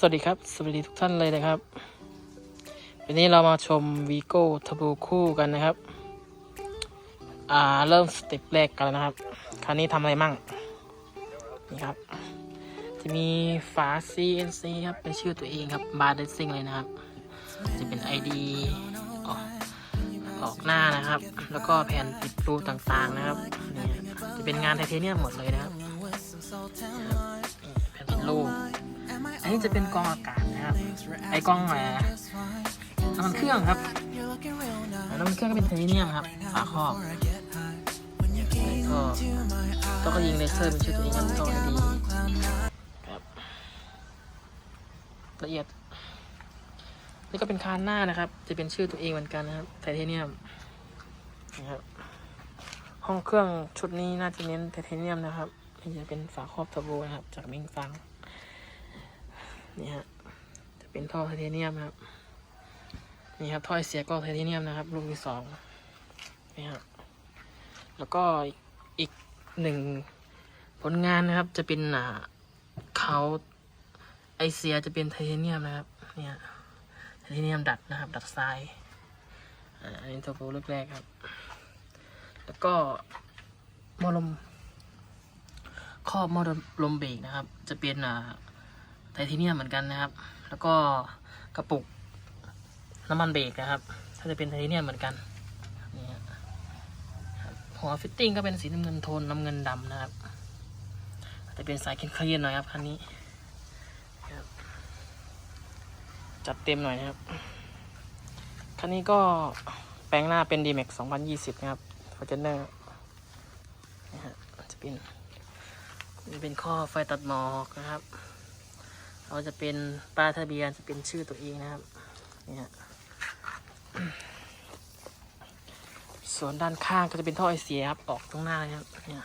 สวัสดีครับ สวัสดีทุกท่านเลยนะครับ วันนี้เรามาชม Vigo Turbo คู่กันนะครับ อ่า เริ่มสเต็ปแรกกันแล้วนะครับ คราวนี้ทำอะไรมั่ง นี่ครับ จะมีฝา CNC ครับ เป็นชื่อตัวเองครับ บาร์เดซิ่งเลยนะครับ จะเป็น ID ออกออกหน้านะครับ แล้วก็แผ่นปิดรูต่างๆนะครับนี่จะเป็นงานไทเทเนียมหมดเลยนะครับ แผ่นปิดรู นนี้จะเป็นกองอากาศนะครับ ไอกองแหวนน้ำมันเครื่องครับน้ำมันเครื่องก็เป็นไทเทเนียมครับฝาครอบท่อท่อก็ยิงเลเซอร์เป็นชื่อตัวเองครับท่อดีครับละเอียดนี่ก็เป็นคานหน้านะครับ จะเป็นชื่อตัวเองเหมือนกันนะครับไทเทเนียมนะครับห้องเครื่องชุดนี้น่าจะเน้นไทเทเนียมนะครับนี่จะเป็นฝาครอบเทอร์โบนะครับ จากมิงฟัง นี่ฮะจะเป็นท่อไทเทเนียมครับ นี่ครับท่อไอเสียก็ไทเทเนียมนะครับลูกที่สองนี่ครับแล้วก็อีกหนึ่งผลงานนะครับจะเป็นอ่าเขาไอเสียจะเป็นไทเทเนียมนะครับเนี่ยไทเทเนียมดัดนะครับ ดัดทรายอันนี้ตัวโปรลูกแรกครับ แล้วก็มอลมครอบมอลมเบรกนะครับ จะเป็นอ่า ไทเทเนียมเหมือนกันนะครับ แล้วก็กระปุกน้ำมันเบรกนะครับ ถ้าจะเป็นไทเทเนียมเหมือนกันนี่หัวฟิตติ้งก็เป็นสีน้ำเงินโทนน้ำเงินดำนะครับจะเป็นสายเคลียนๆหน่อยครับคันนี้จัดเต็มหน่อยนะครับ คันนี้ก็แปลงหน้าเป็น D-Max 2020 นะครับ Fortuner นะฮะจะเป็นจะเป็นข้อไฟตัดหมอกนะครับ เราจะเป็นป้ายทะเบียนจะเป็นชื่อตัวเองนะครับนี่ฮะส่วนด้านข้างก็จะเป็นท่อไอเสียครับออกตรงหน้าเลยครับเนี่ย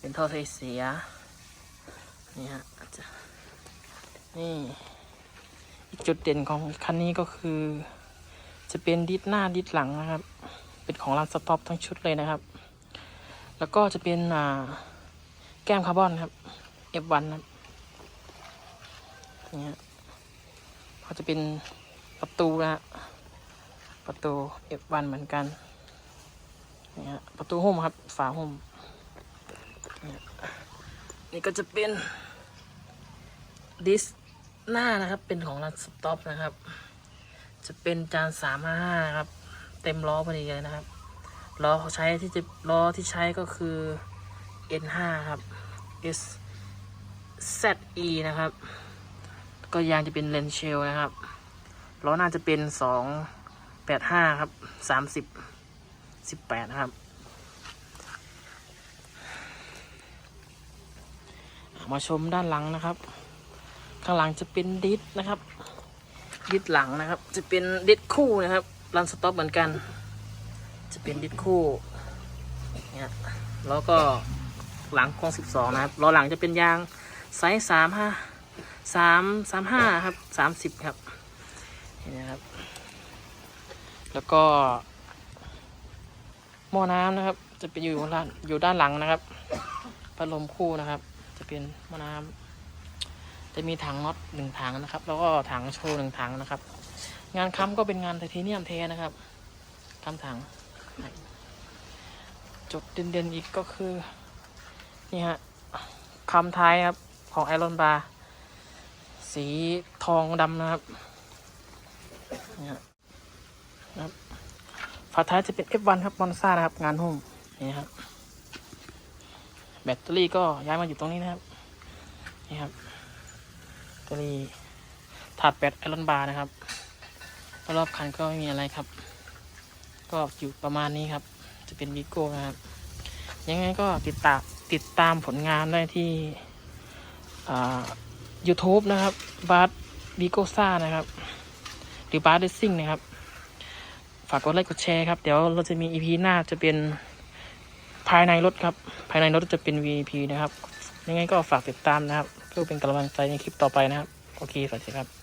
เป็นท่อไอเสียนี่ฮะนี่อีกจุดเด่นของคันนี้ก็คือ จะเป็นดิสหน้าดิสหลังนะครับ เป็นของรันสต็อปทั้งชุดเลยนะครับ แล้วก็จะเป็นแก้มคาร์บอนครับ F1 ครับ นี่ยก็จะเป็นประตูนะ ประตู F1 เหมือนกันเนี่ยฮะประตูหุ้มครับ ฝาหุ้ม นี่ก็จะเป็นดิสหน้านะครับ เป็นของรันสต็อปนะครับ จะเป็นจานสามห้าห้าครับ เต็มล้อพอดีเลยนะครับ ล้อเขาใช้ที่จะล้อที่ใช้ก็คือ N5 ครับ S ZE นะครับ ก็ยางจะเป็นเลนเชลนะครับล้อหน้าจะเป็นสองแปดห้าครับสามสิบสิบแปดนะครับ มาชมด้านหลังนะครับ ข้างหลังจะเป็นดิสนะครับ ดิสหลังนะครับ จะเป็นดิสคู่นะครับรันสต็อปเหมือนกัน จะเป็นดิสคู่เนี่ยแล้วก็หลังโค้งสิบสองนะครับล้อหลังจะเป็นยางไซส์สามห้า สามสามห้าครับสามสิบครับนี่นะครับ แล้วก็หม้อน้ำนะครับ จะไปอยู่ด้านอยู่ด้านหลังนะครับพัดลมคู่นะครับ จะเป็นหม้อน้ำจะมีถังน็อตหนึ่งถังนะครับ แล้วก็ถังโชว์หนึ่งถังนะครับ งานค้ำก็เป็นงานไทเทเนียมแท้นะครับค้ำถังจุดเด่นๆอีกก็คือ นี่ฮะคำท้ายครับ ของไอรอนบาร์ สีทองดำนะครับนี่ยนะครับฝาท้ายจะเป็น F1 ครับมอนซ่านะครับ งานหุ้มนี่ครับ แบตเตอรี่ก็ย้ายมาอยู่ตรงนี้นะครับ นี่ครับแบตเตอรี่ถาดแบตไอรอนบาร์นะครับรอบคันก็ไม่มีอะไรครับ ก็อยู่ประมาณนี้ครับ จะเป็นวิโก้นะครับ ยังไงก็ติดตามติดตามผลงานได้ที่อ่า YouTube นะครับบาร์ดบีโกซ่านะครับ หรือบาร์เดซิ่งนะครับ ฝากกดไลค์กดแชร์ครับ เดี๋ยวเราจะมี EP หน้าจะเป็นภายในรถครับ ภายในรถจะเป็น VIP นะครับ ยังไงก็ฝากติดตามนะครับ เพื่อเป็นกำลังใจในคลิปต่อไปนะครับ โอเค สวัสดีครับ